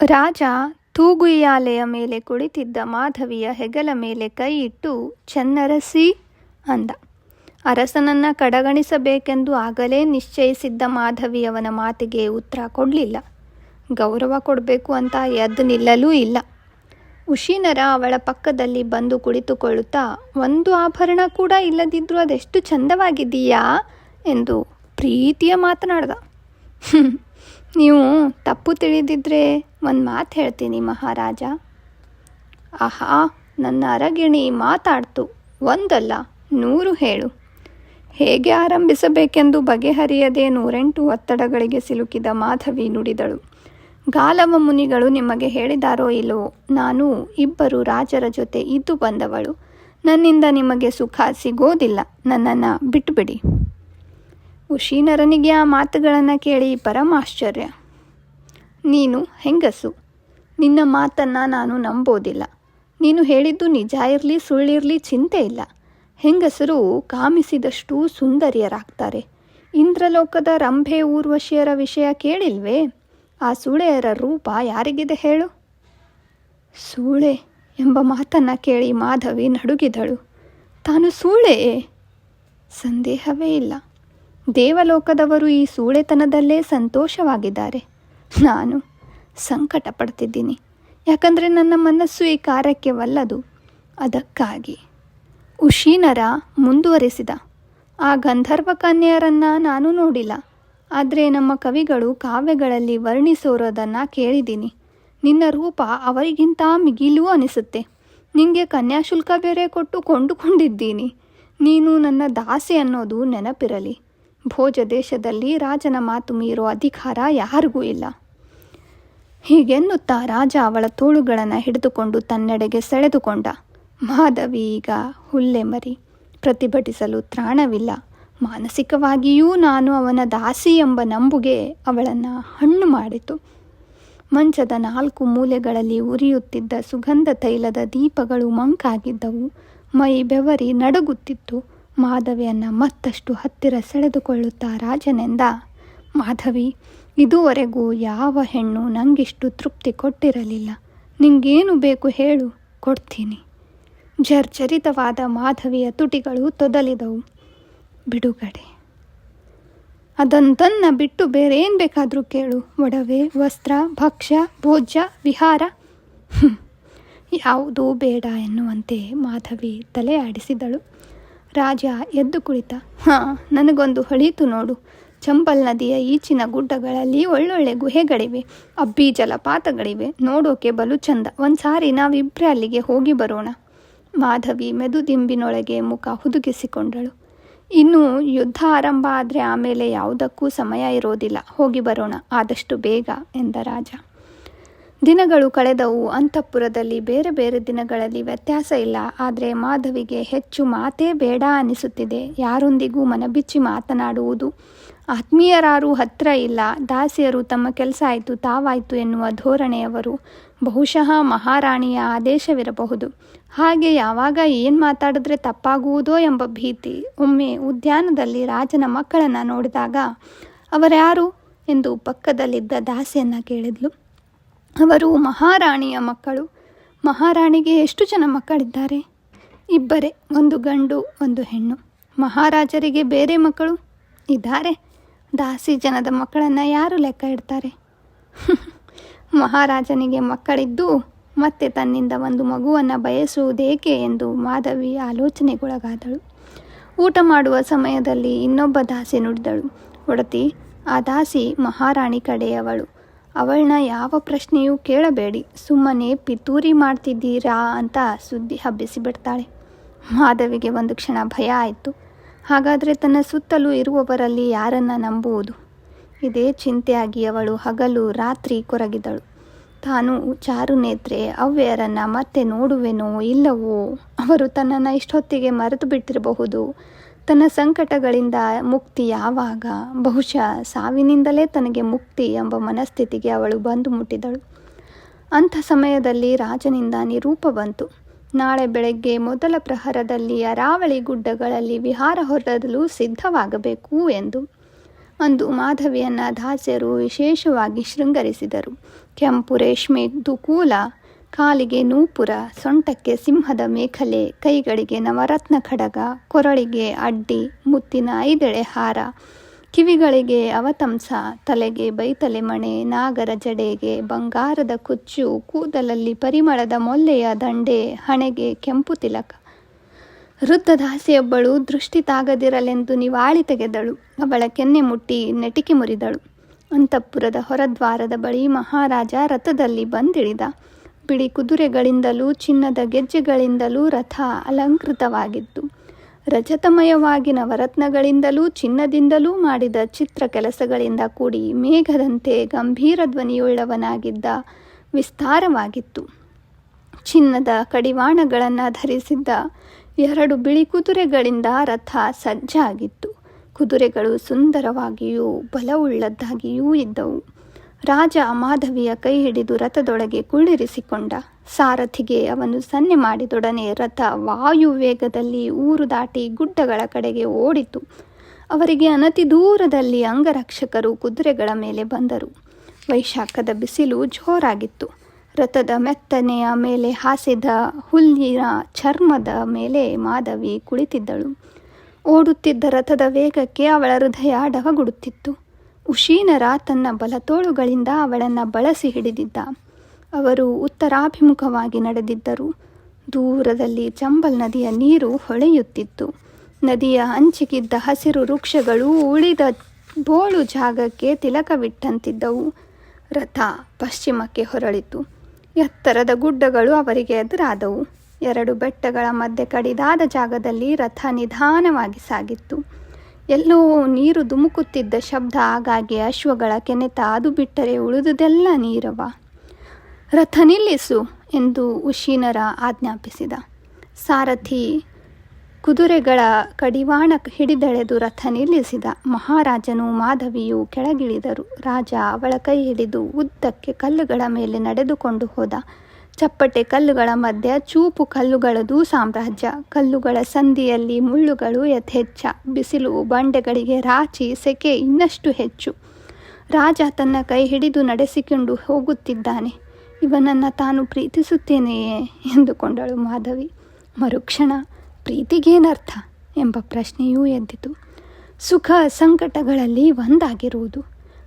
ರಾಜ ತೂಗುಯ್ಯಾಲೆಯ ಮೇಲೆ ಕುಳಿತಿದ್ದ ಮಾಧವಿಯ ಹೆಗಲ ಮೇಲೆ ಕೈ ಇಟ್ಟು, ಚೆನ್ನರಸಿ ಅಂದ. ಅರಸನನ್ನ ಕಡೆಗಣಿಸಬೇಕೆಂದು ಆಗಲೇ ನಿಶ್ಚಯಿಸಿದ್ದ ಮಾಧವಿಯವನ ಮಾತಿಗೆ ಉತ್ತರ ಕೊಡಲಿಲ್ಲ. ಗೌರವ ಕೊಡಬೇಕು ಅಂತ ಎದ್ದು ನಿಲ್ಲಲೂ ಇಲ್ಲ. ಉಶೀನರ ಅವಳ ಪಕ್ಕದಲ್ಲಿ ಬಂದು ಕುಳಿತುಕೊಳ್ಳುತ್ತಾ, ಒಂದು ಆಭರಣ ಕೂಡ ಇಲ್ಲದಿದ್ದರೂ ಅದೆಷ್ಟು ಚಂದವಾಗಿದೀಯಾ ಎಂದು ಪ್ರೀತಿಯ ಮಾತನಾಡ್ದ. ನೀವು ತಪ್ಪು ತಿಳಿದಿದ್ರೆ ಒಂದು ಮಾತು ಹೇಳ್ತೀನಿ ಮಹಾರಾಜ. ಆಹಾ, ನನ್ನ ಅರಗಿಣಿ ಮಾತಾಡ್ತು. ಒಂದಲ್ಲ, ನೂರು ಹೇಳು. ಹೇಗೆ ಆರಂಭಿಸಬೇಕೆಂದು ಬಗೆಹರಿಯದೆ ನೂರೆಂಟು ಒತ್ತಡಗಳಿಗೆ ಸಿಲುಕಿದ ಮಾಧವಿ ನುಡಿದಳು. ಗಾಲವ ಮುನಿಗಳು ನಿಮಗೆ ಹೇಳಿದಾರೋ ಇಲ್ಲವೋ? ನಾನು ಇಬ್ಬರು ರಾಜರ ಜೊತೆ ಇದ್ದು ಬಂದವಳು. ನನ್ನಿಂದ ನಿಮಗೆ ಸುಖ ಸಿಗೋದಿಲ್ಲ. ನನ್ನನ್ನು ಬಿಟ್ಟುಬಿಡಿ ಉಶೀನರನಿಗೆ ಆ ಮಾತುಗಳನ್ನು ಕೇಳಿ ಪರಮಾಶ್ಚರ್ಯ. ನೀನು ಹೆಂಗಸು? ನಿನ್ನ ಮಾತನ್ನು ನಾನು ನಂಬೋದಿಲ್ಲ. ನೀನು ಹೇಳಿದ್ದು ನಿಜ ಇರಲಿ, ಸುಳ್ಳಿರಲಿ ಚಿಂತೆ ಇಲ್ಲ. ಹೆಂಗಸರು ಕಾಮಿಸಿದಷ್ಟು ಸುಂದರಿಯರಾಗ್ತಾರೆ. ಇಂದ್ರಲೋಕದ ರಂಭೆ ಊರ್ವಶಿಯರ ವಿಷಯ ಕೇಳಿಲ್ವೇ? ಆ ಸೂಳೆಯರ ರೂಪ ಯಾರಿಗಿದೆ ಹೇಳು? ಸೂಳೆ ಎಂಬ ಮಾತನ್ನು ಕೇಳಿ ಮಾಧವಿ ನಡುಗಿದಳು. ತಾನು ಸೂಳೆಯೇ? ಸಂದೇಹವೇ ಇಲ್ಲ. ದೇವಲೋಕದವರು ಈ ಸೂಳೆತನದಲ್ಲೇ ಸಂತೋಷವಾಗಿದ್ದಾರೆ. ನಾನು ಸಂಕಟ ಪಡ್ತಿದ್ದೀನಿ. ಯಾಕಂದರೆ ನನ್ನ ಮನಸ್ಸು ಈ ಕಾರ್ಯಕ್ಕೆ ಒಲ್ಲದು ಅದಕ್ಕಾಗಿ ಉಶೀನರ ಮುಂದುವರೆಸಿದ. ಆ ಗಂಧರ್ವ ಕನ್ಯೆಯರನ್ನು ನಾನು ನೋಡಿಲ್ಲ. ಆದರೆ ನಮ್ಮ ಕವಿಗಳು ಕಾವ್ಯಗಳಲ್ಲಿ ವರ್ಣಿಸೋರೋದನ್ನು ಕೇಳಿದ್ದೀನಿ. ನಿನ್ನ ರೂಪ ಅವರಿಗಿಂತ ಮಿಗಿಲೂ ಅನಿಸುತ್ತೆ. ನಿನಗೆ ಕನ್ಯಾಶುಲ್ಕ ಬೇರೆ ಕೊಟ್ಟು ಕೊಂಡುಕೊಂಡಿದ್ದೀನಿ. ನೀನು ನನ್ನ ದಾಸೆ ಅನ್ನೋದು ನೆನಪಿರಲಿ. ಭೋಜ ದೇಶದಲ್ಲಿ ರಾಜನ ಮಾತು ಮೀರೋ ಅಧಿಕಾರ ಯಾರಿಗೂ ಇಲ್ಲ. ಹೀಗೆನ್ನುತ್ತಾ ರಾಜ ಅವಳ ತೋಳುಗಳನ್ನು ಹಿಡಿದುಕೊಂಡು ತನ್ನೆಡೆಗೆ ಸೆಳೆದುಕೊಂಡ. ಮಾಧವಿ ಈಗ ಹುಲ್ಲೆ ಮರಿ. ಪ್ರತಿಭಟಿಸಲು ತ್ರಾಣವಿಲ್ಲ. ಮಾನಸಿಕವಾಗಿಯೂ ನಾನು ಅವನ ದಾಸಿ ಎಂಬ ನಂಬುಗೆ ಅವಳನ್ನು ಹಣ್ಣು ಮಾಡಿತು. ಮಂಚದ ನಾಲ್ಕು ಮೂಲೆಗಳಲ್ಲಿ ಉರಿಯುತ್ತಿದ್ದ ಸುಗಂಧ ತೈಲದ ದೀಪಗಳು ಮಂಕಾಗಿದ್ದವು. ಮೈ ಬೆವರಿ ನಡುಗುತ್ತಿತ್ತು. ಮಾಧವಿಯನ್ನು ಮತ್ತಷ್ಟು ಹತ್ತಿರ ಸೆಳೆದುಕೊಳ್ಳುತ್ತಾ ರಾಜನೆಂದ, ಮಾಧವಿ ಇದುವರೆಗೂ ಯಾವ ಹೆಣ್ಣು ನಂಗಿಷ್ಟು ತೃಪ್ತಿ ಕೊಟ್ಟಿರಲಿಲ್ಲ. ನಿಂಗೇನು ಬೇಕು ಹೇಳು, ಕೊಡ್ತೀನಿ. ಜರ್ಜರಿತವಾದ ಮಾಧವಿಯ ತುಟಿಗಳು ತೊದಲಿದವು. ಬಿಡುಗಡೆ ಅದಂತನ್ನ ಬಿಟ್ಟು ಬೇರೆ ಏನು ಬೇಕಾದರೂ ಕೇಳು. ಒಡವೆ, ವಸ್ತ್ರ, ಭಕ್ಷ್ಯ, ಭೋಜ್ಯ, ವಿಹಾರ. ಯಾವುದೂ ಬೇಡ ಎನ್ನುವಂತೆ ಮಾಧವಿ ತಲೆ ಆಡಿಸಿದಳು ರಾಜ ಎದ್ದು ಕುಳಿತ. ಹಾಂ, ನನಗೊಂದು ಹೊಳೀತು ನೋಡು. ಚಂಬಲ್ ನದಿಯ ಈಚಿನ ಗುಡ್ಡಗಳಲ್ಲಿ ಒಳ್ಳೊಳ್ಳೆ ಗುಹೆಗಳಿವೆ, ಅಬ್ಬಿ ಜಲಪಾತಗಳಿವೆ. ನೋಡೋಕೆ ಬಲು ಚಂದ. ಒಂದು ಸಾರಿ ನಾವಿಬ್ಬರೇ ಅಲ್ಲಿಗೆ ಹೋಗಿ ಬರೋಣ. ಮಾಧವಿ ಮೆದುದಿಂಬಿನೊಳಗೆ ಮುಖ ಹುದುಗಿಸಿಕೊಂಡಳು. ಇನ್ನು ಯುದ್ಧ ಆರಂಭ ಆದರೆ ಆಮೇಲೆ ಯಾವುದಕ್ಕೂ ಸಮಯ ಇರೋದಿಲ್ಲ. ಹೋಗಿ ಬರೋಣ. ಆದಷ್ಟು ಬೇಗ, ಎಂದ ರಾಜ. ದಿನಗಳು ಕಳೆದವು. ಅಂತಃಪುರದಲ್ಲಿ ಬೇರೆ ಬೇರೆ ದಿನಗಳಲ್ಲಿ ವ್ಯತ್ಯಾಸ ಇಲ್ಲ. ಆದರೆ ಮಾಧವಿಗೆ ಹೆಚ್ಚು ಮಾತೇ ಬೇಡ ಅನಿಸುತ್ತಿದೆ. ಯಾರೊಂದಿಗೂ ಮನಬಿಚ್ಚಿ ಮಾತನಾಡುವುದು ಆತ್ಮೀಯರಾರೂ ಹತ್ರ ಇಲ್ಲ. ದಾಸಿಯರು ತಮ್ಮ ಕೆಲಸ ಆಯಿತು, ತಾವಾಯಿತು ಎನ್ನುವ ಧೋರಣೆಯವರು ಬಹುಶಃ ಮಹಾರಾಣಿಯ ಆದೇಶವಿರಬಹುದು. ಹಾಗೆ ಯಾವಾಗ ಏನು ಮಾತಾಡಿದ್ರೆ ತಪ್ಪಾಗುವುದೋ ಎಂಬ ಭೀತಿ. ಒಮ್ಮೆ ಉದ್ಯಾನದಲ್ಲಿ ರಾಜನ ಮಕ್ಕಳನ್ನು ನೋಡಿದಾಗ, ಅವರ್ಯಾರು ಎಂದು ಪಕ್ಕದಲ್ಲಿದ್ದ ದಾಸಿಯನ್ನು ಕೇಳಿದ್ಲು. ಅವರು, ಮಹಾರಾಣಿಯ ಮಕ್ಕಳು, ಮಹಾರಾಣಿಗೆ ಎಷ್ಟು ಜನ ಮಕ್ಕಳಿದ್ದಾರೆ? ಇಬ್ಬರೇ, ಒಂದು ಗಂಡು, ಒಂದು ಹೆಣ್ಣು. ಮಹಾರಾಜರಿಗೆ ಬೇರೆ ಮಕ್ಕಳು ಇದ್ದಾರೆ? ದಾಸಿ ಜನದ ಮಕ್ಕಳನ್ನು ಯಾರು ಲೆಕ್ಕ ಇಡ್ತಾರೆ? ಮಹಾರಾಜನಿಗೆ ಮಕ್ಕಳಿದ್ದು ಮತ್ತೆ ತನ್ನಿಂದ ಒಂದು ಮಗುವನ್ನು ಬಯಸುವುದೇಕೆ ಎಂದು ಮಾಧವಿ ಆಲೋಚನೆಗೊಳಗಾದಳು. ಊಟ ಮಾಡುವ ಸಮಯದಲ್ಲಿ ಇನ್ನೊಬ್ಬ ದಾಸಿ ನುಡಿದಳು. ಒಡತಿ, ಆ ದಾಸಿ ಮಹಾರಾಣಿ ಕಡೆಯವಳು. ಅವಳನ್ನ ಯಾವ ಪ್ರಶ್ನೆಯೂ ಕೇಳಬೇಡಿ. ಸುಮ್ಮನೆ ಪಿತೂರಿ ಮಾಡ್ತಿದ್ದೀರಾ ಅಂತ ಸುದ್ದಿ ಹಬ್ಬಿಸಿಬಿಡ್ತಾಳೆ ಮಾಧವಿಗೆ ಒಂದು ಕ್ಷಣ ಭಯ ಆಯಿತು. ಹಾಗಾದರೆ ತನ್ನ ಸುತ್ತಲೂ ಇರುವವರಲ್ಲಿ ಯಾರನ್ನ ನಂಬುವುದು? ಇದೇ ಚಿಂತೆಯಾಗಿ ಅವಳು ಹಗಲು ರಾತ್ರಿ ಕೊರಗಿದಳು. ತಾನು ಚಾರು ನೇತ್ರೆ ಅವ್ಯರನ್ನು ಮತ್ತೆ ನೋಡುವೆನೋ ಇಲ್ಲವೋ? ಅವರು ತನ್ನನ್ನು ಇಷ್ಟೊತ್ತಿಗೆ ಮರೆತು ಬಿಟ್ಟಿರಬಹುದು. ತನ್ನ ಸಂಕಟಗಳಿಂದ ಮುಕ್ತಿ ಯಾವಾಗ? ಬಹುಶಃ ಸಾವಿನಿಂದಲೇ ತನಗೆ ಮುಕ್ತಿ ಎಂಬ ಮನಸ್ಥಿತಿಗೆ ಅವಳು ಬಂದು ಮುಟ್ಟಿದಳು. ಅಂಥ ಸಮಯದಲ್ಲಿ ರಾಜನಿಂದ ನಿರೂಪ ಬಂತು. ನಾಳೆ ಬೆಳಗ್ಗೆ ಮೊದಲ ಪ್ರಹರದಲ್ಲಿ ಅರಾವಳಿ ಗುಡ್ಡಗಳಲ್ಲಿ ವಿಹಾರ ಹೊರಡಲು ಸಿದ್ಧವಾಗಬೇಕು ಎಂದು ಅಂದು ಮಾಧವಿಯನ್ನು ದಾಸ್ಯರು ವಿಶೇಷವಾಗಿ ಶೃಂಗರಿಸಿದರು. ಕೆಂಪು ರೇಷ್ಮೆ ದುಕೂಲ, ಕಾಲಿಗೆ ನೂಪುರ, ಸೊಂಟಕ್ಕೆ ಸಿಂಹದ ಮೇಖಲೆ, ಕೈಗಳಿಗೆ ನವರತ್ನ ಖಡಗ, ಕೊರಳಿಗೆ ಅಡ್ಡಿ, ಮುತ್ತಿನ ಐದೆಳೆ ಹಾರ ಕಿವಿಗಳಿಗೆ ಅವತಂಸ, ತಲೆಗೆ ಬೈತಲೆ ಮಣೆ, ನಾಗರ ಜಡೆಗೆ, ಬಂಗಾರದ ಕುಚ್ಚು, ಕೂದಲಲ್ಲಿ ಪರಿಮಳದ ಮೊಲ್ಲೆಯ ದಂಡೆ, ಹಣೆಗೆ ಕೆಂಪು ತಿಲಕ. ವೃದ್ಧದಾಸಿಯೊಬ್ಬಳು ದೃಷ್ಟಿ ತಾಗದಿರಲೆಂದು ನಿವಾಳಿ ತೆಗೆದಳು. ಅವಳ ಕೆನ್ನೆ ಮುಟ್ಟಿ ನೆಟಿಕೆ ಮುರಿದಳು. ಅಂತಃಪುರದ ಹೊರದ್ವಾರದ ಬಳಿ ಮಹಾರಾಜ ರಥದಲ್ಲಿ ಬಂದಿಳಿದ. ಬಿಳಿ ಕುದುರೆಗಳಿಂದಲೂ ಚಿನ್ನದ ಗೆಜ್ಜೆಗಳಿಂದಲೂ ರಥ ಅಲಂಕೃತವಾಗಿತ್ತು. ರಜತಮಯವಾಗಿ ನವರತ್ನಗಳಿಂದಲೂ ಚಿನ್ನದಿಂದಲೂ ಮಾಡಿದ ಚಿತ್ರ ಕೆಲಸಗಳಿಂದ ಕೂಡಿ ಮೇಘದಂತೆ ಗಂಭೀರ ಧ್ವನಿಯುಳ್ಳವನಾಗಿದ್ದ ವಿಸ್ತಾರವಾಗಿತ್ತು. ಚಿನ್ನದ ಕಡಿವಾಣಗಳನ್ನು ಧರಿಸಿದ್ದ ಎರಡು ಬಿಳಿ ಕುದುರೆಗಳಿಂದ ರಥ ಸಜ್ಜಾಗಿತ್ತು. ಕುದುರೆಗಳು ಸುಂದರವಾಗಿಯೂ ಬಲವುಳ್ಳದ್ದಾಗಿಯೂ ಇದ್ದವು. ರಾಜ ಮಾಧವಿಯ ಕೈ ಹಿಡಿದು ರಥದೊಳಗೆ ಕುಳ್ಳಿರಿಸಿಕೊಂಡ. ಸಾರಥಿಗೆ ಅವನು ಸನ್ನೆ ಮಾಡಿದೊಡನೆ ರಥ ವಾಯುವೇಗದಲ್ಲಿ ಊರು ದಾಟಿ ಗುಡ್ಡಗಳ ಕಡೆಗೆ ಓಡಿತು. ಅವರಿಗೆ ಅನತಿ ದೂರದಲ್ಲಿ ಅಂಗರಕ್ಷಕರು ಕುದುರೆಗಳ ಮೇಲೆ ಬಂದರು. ವೈಶಾಖದ ಬಿಸಿಲು ಜೋರಾಗಿತ್ತು. ರಥದ ಮೆತ್ತನೆಯ ಮೇಲೆ ಹಾಸಿದ ಹುಲ್ಲಿನ ಚರ್ಮದ ಮೇಲೆ ಮಾಧವಿ ಕುಳಿತಿದ್ದಳು. ಓಡುತ್ತಿದ್ದ ರಥದ ವೇಗಕ್ಕೆ ಅವಳ ಹೃದಯ ಡವಗುಡುತ್ತಿತ್ತು. ಉಶೀನರ ತನ್ನ ಬಲತೋಳುಗಳಿಂದ ಅವಳನ್ನು ಬಳಸಿ ಹಿಡಿದಿದ್ದ. ಅವರು ಉತ್ತರಾಭಿಮುಖವಾಗಿ ನಡೆದಿದ್ದರು. ದೂರದಲ್ಲಿ ಚಂಬಲ್ ನದಿಯ ನೀರು ಹೊಳೆಯುತ್ತಿತ್ತು. ನದಿಯ ಹಂಚಿಗಿದ್ದ ಹಸಿರು ವೃಕ್ಷಗಳು ಉಳಿದ ಬೋಳು ಜಾಗಕ್ಕೆ ತಿಲಕವಿಟ್ಟಂತಿದ್ದವು. ರಥ ಪಶ್ಚಿಮಕ್ಕೆ ಹೊರಳಿತು. ಎತ್ತರದ ಗುಡ್ಡಗಳು ಅವರಿಗೆ ಎದುರಾದವು. ಎರಡು ಬೆಟ್ಟಗಳ ಮಧ್ಯೆ ಕಡಿದಾದ ಜಾಗದಲ್ಲಿ ರಥ ನಿಧಾನವಾಗಿ ಸಾಗಿತ್ತು. ಎಲ್ಲೋ ನೀರು ಧುಮುಕುತ್ತಿದ್ದ ಶಬ್ದ ಆಗಾಗ್ಗೆ ಅಶ್ವಗಳ ಕೆನೆತ ಅದು ಬಿಟ್ಟರೆ ಉಳಿದುದೆಲ್ಲ ನೀರವ? ರಥ ನಿಲ್ಲಿಸು ಎಂದು ಉಶೀನರ ಆಜ್ಞಾಪಿಸಿದ. ಸಾರಥಿ ಕುದುರೆಗಳ ಕಡಿವಾಣ ಹಿಡಿದೆಳೆದು ರಥ ನಿಲ್ಲಿಸಿದ. ಮಹಾರಾಜನು ಮಾಧವಿಯು ಕೆಳಗಿಳಿದರು. ರಾಜ ಅವಳ ಕೈ ಹಿಡಿದು ಉದ್ದಕ್ಕೆ ಕಲ್ಲುಗಳ ಮೇಲೆ ನಡೆದುಕೊಂಡು ಹೋದ. ಚಪ್ಪಟೆ ಕಲ್ಲುಗಳ ಮಧ್ಯ, ಚೂಪು ಕಲ್ಲುಗಳದು ಸಾಮ್ರಾಜ್ಯ. ಕಲ್ಲುಗಳ ಸಂದಿಯಲ್ಲಿ ಮುಳ್ಳುಗಳು ಯಥೇಚ್ಛ. ಬಿಸಿಲು ಬಂಡೆಗಳಿಗೆ ರಾಚಿ ಸೆಕೆ ಇನ್ನಷ್ಟು ಹೆಚ್ಚು. ರಾಜ ತನ್ನ ಕೈ ಹಿಡಿದು ನಡೆಸಿಕೊಂಡು ಹೋಗುತ್ತಿದ್ದಾನೆ. ಇವನನ್ನು ತಾನು ಪ್ರೀತಿಸುತ್ತೇನೆಯೇ ಎಂದುಕೊಂಡಳು ಮಾಧವಿ. ಮರುಕ್ಷಣ ಪ್ರೀತಿಗೇನರ್ಥ ಎಂಬ ಪ್ರಶ್ನೆಯೂ ಎದ್ದಿತು. ಸುಖ ಸಂಕಟಗಳಲ್ಲಿ ಒಂದಾಗಿರುವುದು.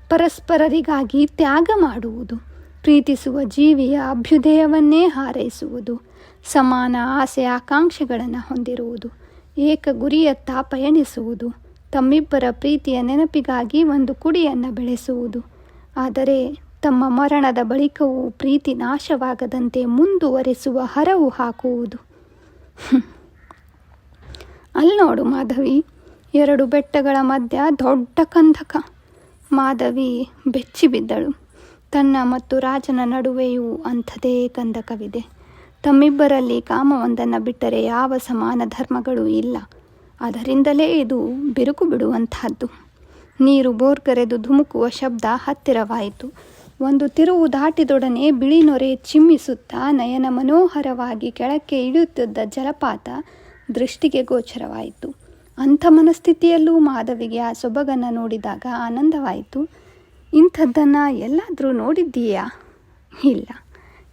ಪರಸ್ಪರರಿಗಾಗಿ ತ್ಯಾಗ ಮಾಡುವುದು. ಪ್ರೀತಿಸುವ ಜೀವಿಯ ಅಭ್ಯುದಯವನ್ನೇ ಹಾರೈಸುವುದು. ಸಮಾನ ಆಸೆ ಆಕಾಂಕ್ಷೆಗಳನ್ನು ಹೊಂದಿರುವುದು. ಏಕ ಗುರಿಯತ್ತ ಪಯಣಿಸುವುದು ತಮ್ಮಿಬ್ಬರ ಪ್ರೀತಿಯ ನೆನಪಿಗಾಗಿ ಒಂದು ಕುಡಿಯನ್ನು ಬೆಳೆಸುವುದು. ಆದರೆ ತಮ್ಮ ಮರಣದ ಬಳಿಕವೂ ಪ್ರೀತಿ ನಾಶವಾಗದಂತೆ ಮುಂದುವರೆಸುವ ಹರವು ಹಾಕುವುದು. ಅಲ್ಲಿ ನೋಡು ಮಾಧವಿ, ಎರಡು ಬೆಟ್ಟಗಳ ಮಧ್ಯ ದೊಡ್ಡ ಕಂದಕ. ಮಾಧವಿ ಬೆಚ್ಚಿ ಬಿದ್ದಳು ತನ್ನ ಮತ್ತು ರಾಜನ ನಡುವೆಯೂ ಅಂಥದೇ ಕಂದಕವಿದೆ. ತಮ್ಮಿಬ್ಬರಲ್ಲಿ ಕಾಮವೊಂದನ್ನು ಬಿಟ್ಟರೆ ಯಾವ ಸಮಾನ ಧರ್ಮಗಳೂ ಇಲ್ಲ. ಅದರಿಂದಲೇ ಇದು ಬಿರುಕು ಬಿಡುವಂತಹದ್ದು ನೀರು ಬೋರ್ಗರೆದು ಧುಮುಕುವ ಶಬ್ದ ಹತ್ತಿರವಾಯಿತು. ಒಂದು ತಿರುವು ದಾಟಿದೊಡನೆ ಬಿಳಿ ನೊರೆ ಚಿಮ್ಮಿಸುತ್ತಾ ನಯನ ಮನೋಹರವಾಗಿ ಕೆಳಕ್ಕೆ ಇಳಿಯುತ್ತಿದ್ದ ಜಲಪಾತ ದೃಷ್ಟಿಗೆ ಗೋಚರವಾಯಿತು. ಅಂಥ ಮನಸ್ಥಿತಿಯಲ್ಲೂ ಮಾಧವಿಗೆ ಆ ಸೊಬಗನ್ನು ನೋಡಿದಾಗ ಆನಂದವಾಯಿತು. ಇಂಥದ್ದನ್ನು ಎಲ್ಲಾದರೂ ನೋಡಿದ್ದೀಯಾ? ಇಲ್ಲ.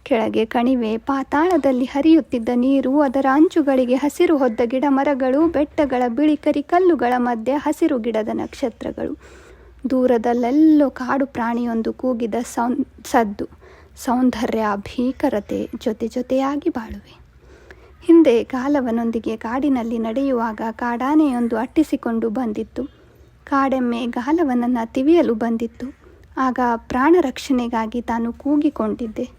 ಕೆಳಗೆ ಕಣಿವೆ ಪಾತಾಳದಲ್ಲಿ ಹರಿಯುತ್ತಿದ್ದ ನೀರು ಅದರ ಅಂಚುಗಳಿಗೆ ಹಸಿರು ಹೊದ್ದ ಗಿಡ ಮರಗಳು, ಬೆಟ್ಟಗಳ ಬಿಳಿ ಕರಿ ಕಲ್ಲುಗಳ ಮಧ್ಯೆ ಹಸಿರು ಗಿಡದ ನಕ್ಷತ್ರಗಳು. ದೂರದಲ್ಲೆಲ್ಲೋ ಕಾಡು ಪ್ರಾಣಿಯೊಂದು ಕೂಗಿದ ಸೌ ಸದ್ದು. ಸೌಂದರ್ಯ ಭೀಕರತೆ ಜೊತೆ ಜೊತೆಯಾಗಿ ಬಾಳುವೆ. ಹಿಂದೆ ಕಾಲವನೊಂದಿಗೆ ಕಾಡಿನಲ್ಲಿ ನಡೆಯುವಾಗ ಕಾಡಾನೆಯೊಂದು ಅಟ್ಟಿಸಿಕೊಂಡು ಬಂದಿತ್ತು. ಕಾಡೆಮ್ಮೆ ಗಾಲವನನ್ನು ತಿವಿಯಲು ಬಂದಿತ್ತು. ಆಗ ಪ್ರಾಣ ರಕ್ಷಣೆಗಾಗಿ ತಾನು ಕೂಗಿಕೊಂಡಿದ್ದೆ.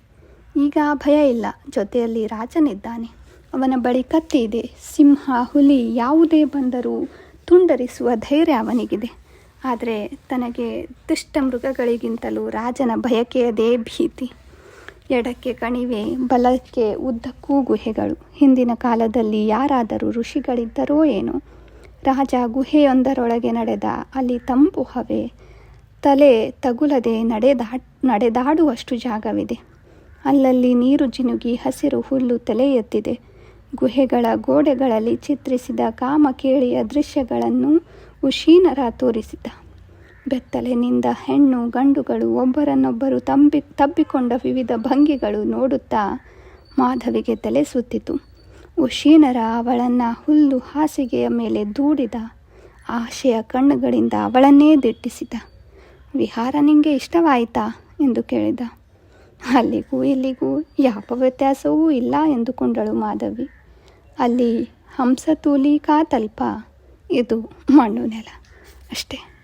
ಈಗ ಭಯ ಇಲ್ಲ, ಜೊತೆಯಲ್ಲಿ ರಾಜನಿದ್ದಾನೆ. ಅವನ ಬಳಿ ಕತ್ತಿ ಇದೆ, ಸಿಂಹ, ಹುಲಿ ಯಾವುದೇ ಬಂದರೂ ತುಂಡರಿಸುವ ಧೈರ್ಯ ಅವನಿಗಿದೆ. ಆದರೆ ತನಗೆ ದುಷ್ಟ ಮೃಗಗಳಿಗಿಂತಲೂ ರಾಜನ ಬಯಕೆಯದೇ ಭೀತಿ. ಎಡಕ್ಕೆ ಕಣಿವೆ, ಬಲಕ್ಕೆ ಉದ್ದಕ್ಕೂ ಗುಹೆಗಳು ಹಿಂದಿನ ಕಾಲದಲ್ಲಿ ಯಾರಾದರೂ ಋಷಿಗಳಿದ್ದರೋ ಏನೋ. ರಾಜ ಗುಹೆಯೊಂದರೊಳಗೆ ನಡೆದ ಅಲ್ಲಿ ತಂಪು ಹವೆ ತಲೆ ತಗುಲದೆ ನಡೆದಾ, ನಡೆದಾಡುವಷ್ಟು ಜಾಗವಿದೆ. ಅಲ್ಲಲ್ಲಿ ನೀರು ಜಿನುಗಿ ಹಸಿರು ಹುಲ್ಲು ತಲೆ ಎತ್ತಿದೆ ಗುಹೆಗಳ ಗೋಡೆಗಳಲ್ಲಿ ಚಿತ್ರಿಸಿದ ಕಾಮಕೇಳಿಯ ದೃಶ್ಯಗಳನ್ನು ಉಶೀನರ ತೋರಿಸಿದ. ಬೆತ್ತಲಿನಿಂದ ಹೆಣ್ಣು ಗಂಡುಗಳು ಒಬ್ಬರನ್ನೊಬ್ಬರು ತಂಬಿ, ತಬ್ಬಿಕೊಂಡ ವಿವಿಧ ಭಂಗಿಗಳು ನೋಡುತ್ತಾ ಮಾಧವಿಗೆ ತಲೆ ಸುತ್ತಿತು. ಉಶೀನರ ಅವಳನ್ನು ಹುಲ್ಲು ಹಾಸಿಗೆಯ ಮೇಲೆ ದೂಡಿದ ಆಶೆಯ ಕಣ್ಣುಗಳಿಂದ ಅವಳನ್ನೇ ದಿಟ್ಟಿಸಿದ. ವಿಹಾರ ನಿಮಗೆ ಇಷ್ಟವಾಯಿತಾ? ಎಂದು ಕೇಳಿದ. ಅಲ್ಲಿಗೂ ಇಲ್ಲಿಗೂ ಯಾವ ವ್ಯತ್ಯಾಸವೂ ಇಲ್ಲ ಎಂದುಕೊಂಡಳು ಮಾಧವಿ. ಅಲ್ಲಿ ಹಂಸತೂಲಿಕಾ ತಲ್ಪ? ಇದು ಮಣ್ಣು ನೆಲ. ಅಷ್ಟೇ.